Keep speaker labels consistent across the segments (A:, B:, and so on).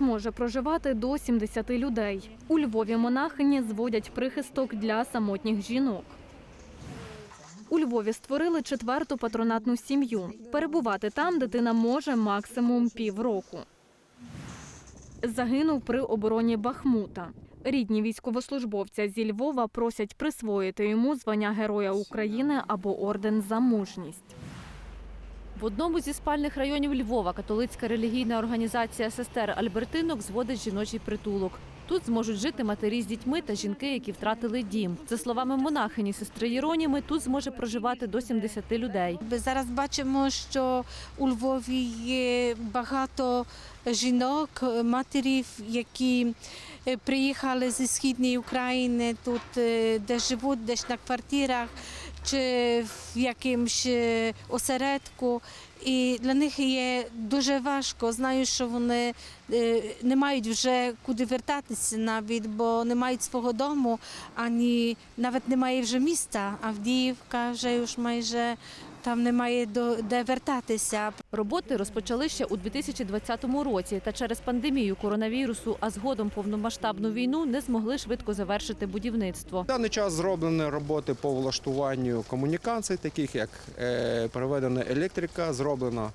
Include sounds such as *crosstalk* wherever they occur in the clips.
A: час може проживати до 70 людей. У Львові монахині зводять прихисток для самотніх жінок. У Львові створили четверту патронатну сім'ю. Перебувати там дитина може максимум півроку. Загинув при обороні Бахмута. Рідні військовослужбовця зі Львова просять присвоїти йому звання Героя України або орден за мужність.
B: В одному зі спальних районів Львова католицька релігійна організація сестер Альбертинок зводить жіночий притулок. Тут зможуть жити матері з дітьми та жінки, які втратили дім. За словами монахині сестри Єроніми, тут зможе проживати до 70 людей.
C: Ми зараз бачимо, що у Львові є багато жінок, матерів, які е, приїхали зі східної України, тут е, де живуть, десь на квартирах чи в якимсь е, осередку. І для них є дуже важко. Знаю, що вони е, не мають вже куди вертатися навіть, бо не мають свого дому, ані навіть немає вже міста. Авдіївка вже майже там немає до де вертатися.
B: Роботи розпочали ще у 2020 році, та через пандемію коронавірусу, а згодом повномасштабну війну не змогли швидко завершити будівництво.
D: В даний час зроблені роботи по влаштуванню комунікацій, таких як е, проведена електрика, зроблена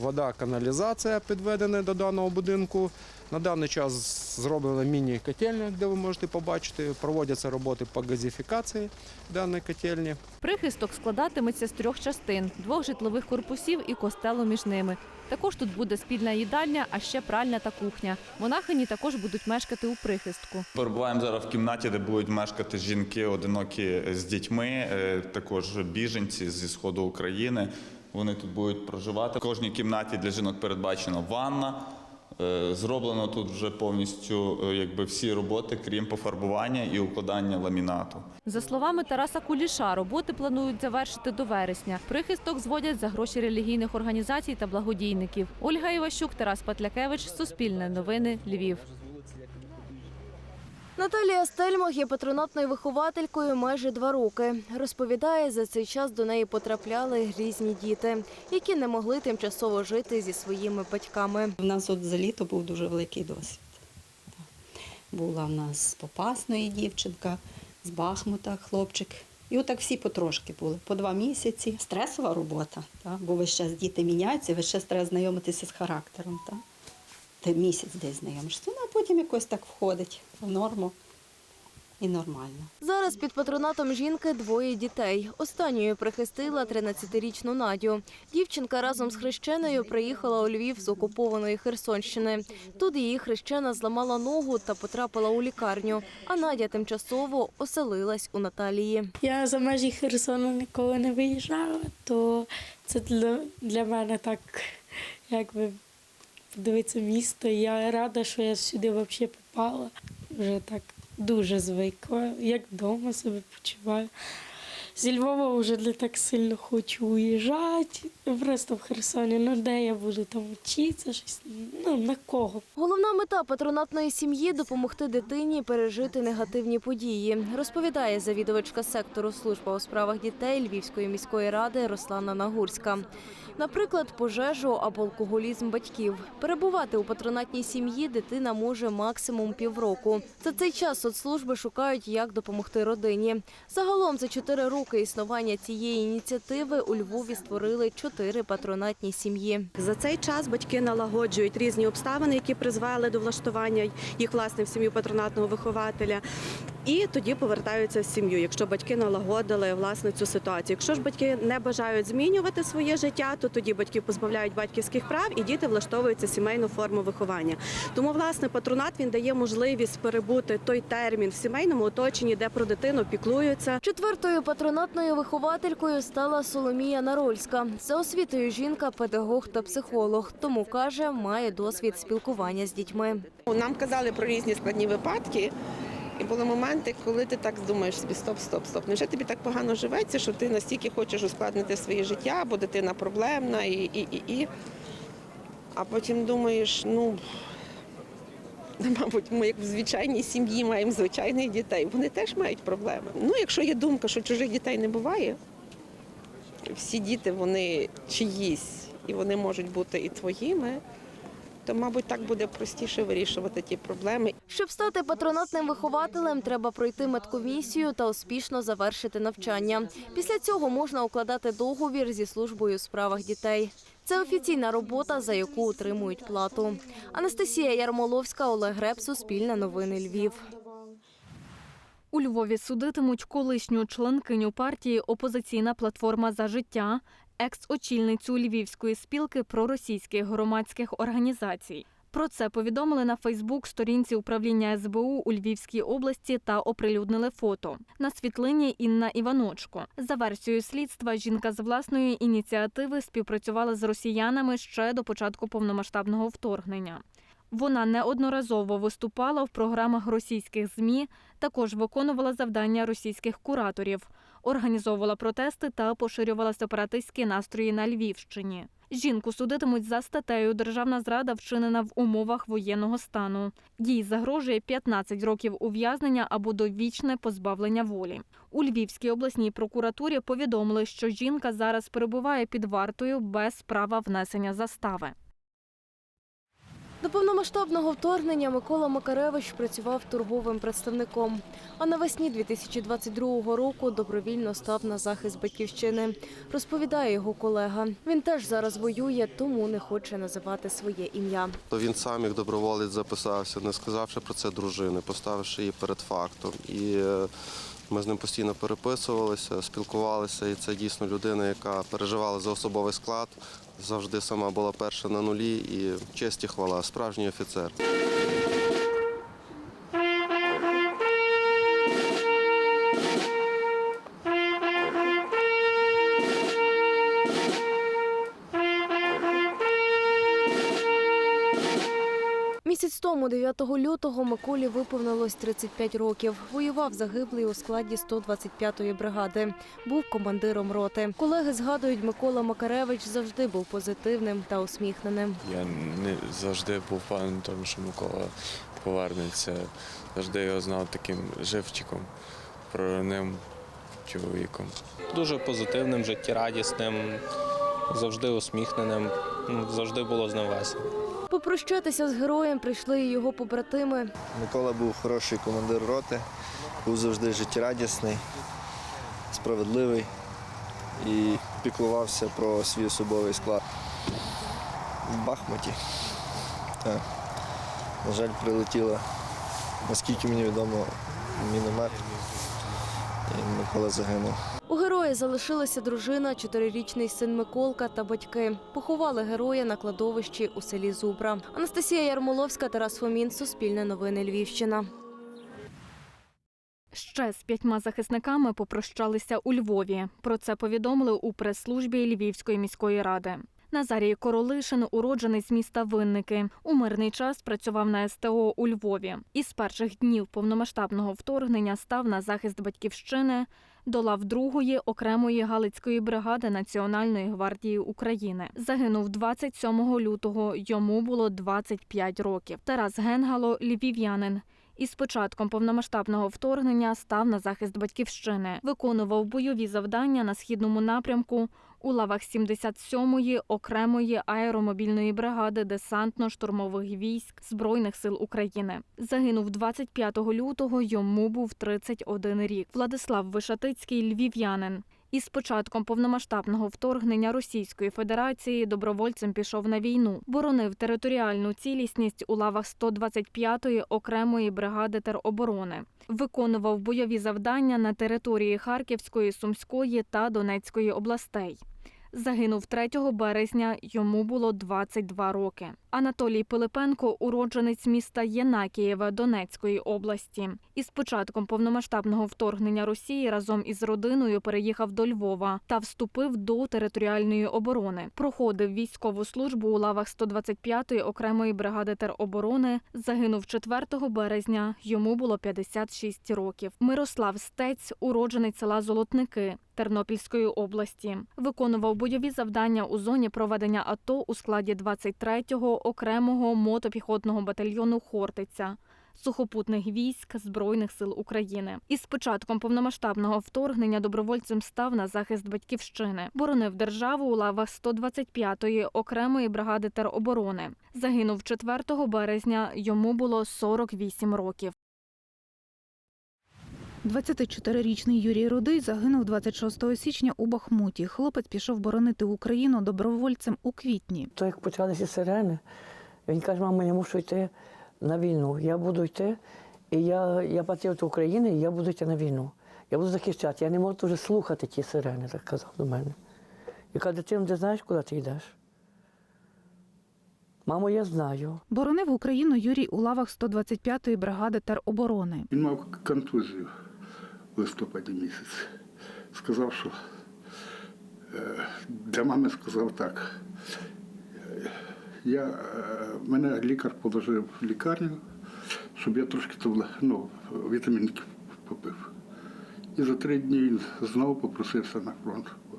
D: вода, каналізація підведена до даного будинку. На даний час зроблена міні-котельня, де ви можете побачити, проводяться роботи по газифікації даної котельні.
B: Прихисток складатиметься з трьох частин: двох житлових корпусів і костелу між ними. Також тут буде спільна їдальня, а ще пральня та кухня. Монахині також будуть мешкати у прихистку.
E: Перебуваємо зараз в кімнаті, де будуть мешкати жінки одинокі з дітьми, е, також біженці зі сходу України. Вони тут будуть проживати. В кожній кімнаті для жінок передбачена ванна. Е, Зроблено тут вже повністю е, якби всі роботи, крім пофарбування і укладання ламінату.
B: За словами Тараса Куліша, роботи планують завершити до вересня. Прихисток зводять за гроші релігійних організацій та благодійників. Ольга Іващук, Тарас Патлякевич, Суспільне новини, Львів.
F: Наталія Стельмах є патронатною вихователькою майже два роки. Розповідає, за цей час до неї потрапляли різні діти, які не могли тимчасово жити зі своїми батьками.
G: У нас от за літо був дуже великий досвід. Була в нас з Попасної дівчинка, з Бахмута хлопчик. І отак всі потрошки були, по два місяці. Стресова робота, так? бо весь час діти міняються, весь час треба знайомитися з характером. Так? Ти місяць десь знайомишся, ну а потім якось так входить в норму і нормально.
F: Зараз під патронатом жінки двоє дітей. Останньою прихистила 13-річну Надю. Дівчинка разом з хрещеною приїхала у Львів з окупованої Херсонщини. Тут її хрещена зламала ногу та потрапила у лікарню. А Надя тимчасово оселилась у Наталії.
H: Я за межі Херсону ніколи не виїжджала, то це для, для мене так, якби подивитися місто. Я рада, що я сюди взагалі попала. Вже так дуже звикла, як вдома себе почуваю. Зі Львова вже не так сильно хочу уїжджати. Просто в Херсоні, ну де я буду там вчитися, щось, ну на кого.
F: Головна мета патронатної сім'ї допомогти дитині пережити негативні події, розповідає завідувачка сектору служба у справах дітей Львівської міської ради Руслана Нагурська. Наприклад, пожежу або алкоголізм батьків. Перебувати у патронатній сім'ї дитина може максимум півроку. За цей час соцслужби шукають, як допомогти родині. Загалом за чотири роки існування цієї ініціативи у Львові створили чотири патронатні сім'ї.
I: За цей час батьки налагоджують різні обставини, які призвели до влаштування їх власне в сім'ю патронатного вихователя. І тоді повертаються в сім'ю, якщо батьки налагодили власне цю ситуацію. Якщо ж батьки не бажають змінювати своє життя, то тоді батьки позбавляють батьківських прав і діти влаштовуються сімейну форму виховання. Тому власне патронат він дає можливість перебути той термін в сімейному оточенні, де про дитину піклуються.
F: Четвертою патронатною вихователькою стала Соломія Нарольська. За освітою жінка педагог та психолог, тому каже, має досвід спілкування з дітьми.
J: Нам казали про різні складні випадки. І були моменти, коли ти так думаєш собі, стоп, стоп, стоп. Невже тобі так погано живеться, що ти настільки хочеш ускладнити своє життя, бо дитина проблемна і, і, і, і. А потім думаєш, ну, *laughs* мабуть, ми як в звичайній сім'ї маємо звичайних дітей, вони теж мають проблеми. Ну, якщо є думка, що чужих дітей не буває, всі діти вони чиїсь, і вони можуть бути і твоїми, то, мабуть, так буде простіше вирішувати ті проблеми.
F: Щоб стати патронатним вихователем, треба пройти медкомісію та успішно завершити навчання. Після цього можна укладати договір зі службою у справах дітей. Це офіційна робота, за яку отримують плату. Анастасія Ярмоловська, Олег Греб, Суспільне новини Львів.
A: У Львові судитимуть колишню членкиню партії Опозиційна платформа за життя, екс-очільницю Львівської спілки проросійських громадських організацій. Про це повідомили на Фейсбук сторінці управління СБУ у Львівській області та оприлюднили фото. На світлині Інна Іваночко. За версією слідства, жінка з власної ініціативи співпрацювала з росіянами ще до початку повномасштабного вторгнення. Вона неодноразово виступала в програмах російських ЗМІ, також виконувала завдання російських кураторів, організовувала протести та поширювала сепаратистські настрої на Львівщині. Жінку судитимуть за статтею Державна зрада вчинена в умовах воєнного стану. Їй загрожує 15 років ув'язнення або довічне позбавлення волі. У Львівській обласній прокуратурі повідомили, що жінка зараз перебуває під вартою без права внесення застави.
F: До повномасштабного вторгнення Микола Макаревич працював торговим представником. А навесні 2022 року добровільно став на захист батьківщини. Розповідає його колега. Він теж зараз воює, тому не хоче називати своє ім'я.
K: Він сам як доброволець записався, не сказавши про це дружини, поставивши її перед фактом. І е, ми з ним постійно переписувалися, спілкувалися. І це дійсно людина, яка переживала за особовий склад, завжди сама була перша на нулі. І честь і хвала, справжній офіцер.
F: Місяць 9 лютого, Миколі виповнилось 35 років. Воював загиблий у складі 125-ї бригади. Був командиром роти. Колеги згадують, Микола Макаревич завжди був позитивним та усміхненим.
L: Я не завжди був певний, тому, що Микола повернеться. Завжди його знав таким живчиком, проривним чоловіком.
M: дуже позитивним, життєрадісним, завжди усміхненим. Ну, Завжди було з ним весело.
F: Попрощатися з героєм прийшли і його побратими.
N: Микола був хороший командир роти, був завжди життєрадісний, справедливий і піклувався про свій особовий склад. В Бахмуті. Так. На жаль, прилетіла, наскільки мені відомо, міномет. І Микола загинув.
F: Героя залишилася дружина, чотирирічний син Миколка та батьки. Поховали героя на кладовищі у селі Зубра. Анастасія Ярмоловська, Тарас Фомін, Суспільне новини Львівщина.
A: Ще з п'ятьма захисниками попрощалися у Львові. Про це повідомили у прес-службі Львівської міської ради. Назарій Королишин, уродженець міста Винники. У мирний час працював на СТО у Львові. Із перших днів повномасштабного вторгнення став на захист батьківщини до лав другої окремої галицької бригади Національної гвардії України. Загинув 27 лютого. Йому було 25 років. Тарас Генгало, львів'янин. Із початком повномасштабного вторгнення став на захист батьківщини, виконував бойові завдання на східному напрямку у лавах 77-ї окремої аеромобільної бригади десантно-штурмових військ Збройних сил України. Загинув 25 лютого. Йому був 31 рік. Владислав Вишатицький, львів'янин. Із початком повномасштабного вторгнення Російської Федерації добровольцем пішов на війну, боронив територіальну цілісність у лавах 125-ї окремої бригади тероборони. Виконував бойові завдання на території Харківської, Сумської та Донецької областей. Загинув 3 березня, йому було 22 роки. Анатолій Пилипенко, уродженець міста Єнакієве Донецької області. Із початком повномасштабного вторгнення Росії разом із родиною переїхав до Львова та вступив до територіальної оборони. Проходив військову службу у лавах 125-ї окремої бригади тероборони. Загинув 4 березня. Йому було 56 років. Мирослав Стець, уродженець села Золотники. Тернопільської області виконував бойові завдання у зоні проведення АТО у складі 23-го окремого мотопіхотного батальйону Хортиця. сухопутних військ Збройних сил України. Із початком повномасштабного вторгнення добровольцем став на захист батьківщини. Боронив державу у лавах 125-ї окремої бригади тероборони. Загинув 4 березня. Йому було 48 років.
O: 24-річний Юрій Рудий загинув 26 січня у Бахмуті. Хлопець пішов боронити Україну добровольцем у квітні.
P: То як почалися сирени, він каже, мама, я мушу йти на війну. Я буду йти, і я, я патріот України, і я буду йти на війну. Я буду захищати. Я не можу вже слухати ті сирени, так казав до мене. Я кажу, дитину, ти знаєш, куди ти йдеш? Мамо, я знаю.
O: Боронив Україну Юрій у лавах 125-ї бригади тероборони.
Q: Він мав контузію листопаді місяці. Сказав, що е, для мами сказав так. Я, е, мене лікар положив в лікарню, щоб я трошки ну, вітамінки попив. І за три дні він знову попросився на фронт. бо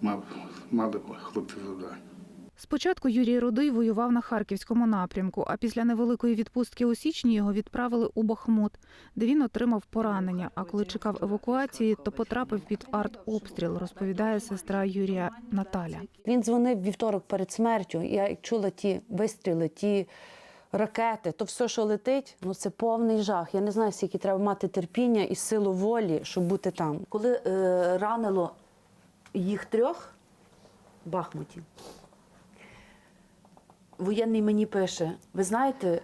Q: Мав, мали хлопці завдання.
O: Спочатку Юрій Рудий воював на харківському напрямку, а після невеликої відпустки у січні його відправили у Бахмут, де він отримав поранення. А коли чекав евакуації, то потрапив під артобстріл, розповідає сестра Юрія Наталя.
R: Він дзвонив вівторок перед смертю. Я чула ті вистріли, ті ракети, то все, що летить, ну це повний жах. Я не знаю, скільки треба мати терпіння і силу волі, щоб бути там. Коли е, ранило їх трьох в Бахмуті, воєнний мені пише: ви знаєте,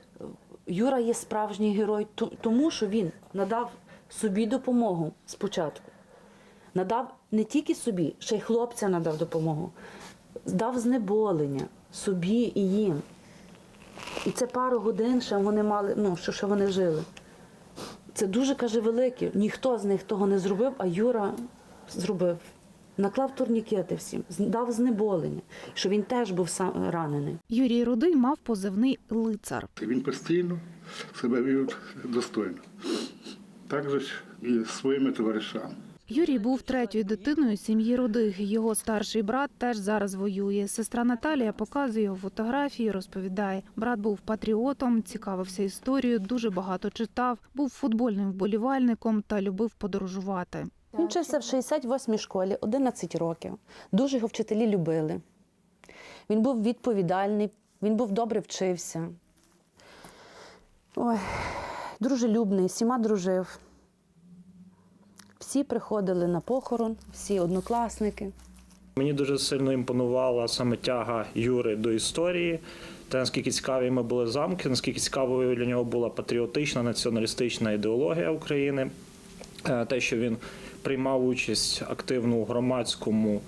R: Юра є справжній герой, тому що він надав собі допомогу спочатку. Надав не тільки собі, ще й хлопця надав допомогу. Дав знеболення собі і їм. І це пару годин, що вони мали, ну, що, що вони жили. Це дуже каже велике. Ніхто з них того не зробив, а Юра зробив. Наклав турнікети всім, дав знеболення, що він теж був сам ранений.
O: Юрій Рудий мав позивний лицар.
Q: Він постійно себе вів достойно. Так же і своїми товаришами.
O: Юрій був третьою дитиною сім'ї Рудих. Його старший брат теж зараз воює. Сестра Наталія показує його фотографії, розповідає. Брат був патріотом, цікавився історією, дуже багато читав, був футбольним вболівальником та любив подорожувати.
R: Він вчився в 68-й школі 11 років. Дуже його вчителі любили. Він був відповідальний, він був добре вчився. Ой, дружелюбний, всіма дружив. Всі приходили на похорон, всі однокласники.
S: Мені дуже сильно імпонувала саме тяга Юри до історії. Те, наскільки цікаві ми були замки, наскільки цікавою для нього була патріотична націоналістична ідеологія України, Е, те, що він приймав участь активно у громадському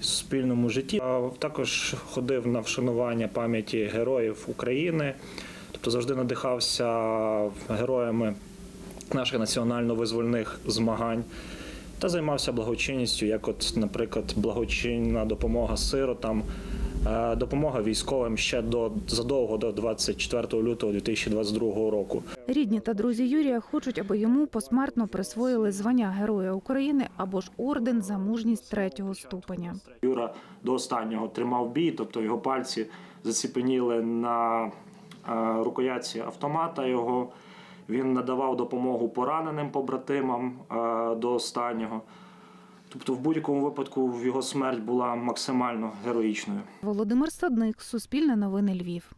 S: суспільному житті. А Також ходив на вшанування пам'яті героїв України, тобто завжди надихався героями наших національно-визвольних змагань та займався благочинністю, як, от, наприклад, благочинна допомога сиротам, е, допомога військовим ще до задовго до 24 лютого 2022 року.
O: Рідні та друзі Юрія хочуть, аби йому посмертно присвоїли звання Героя України або ж орден за мужність третього ступеня.
S: Юра до останнього тримав бій, тобто його пальці заціпеніли на е, рукоятці автомата його. Він надавав допомогу пораненим побратимам е, до останнього. Тобто, в будь-якому випадку його смерть була максимально героїчною.
O: Володимир Садник, Суспільне новини Львів.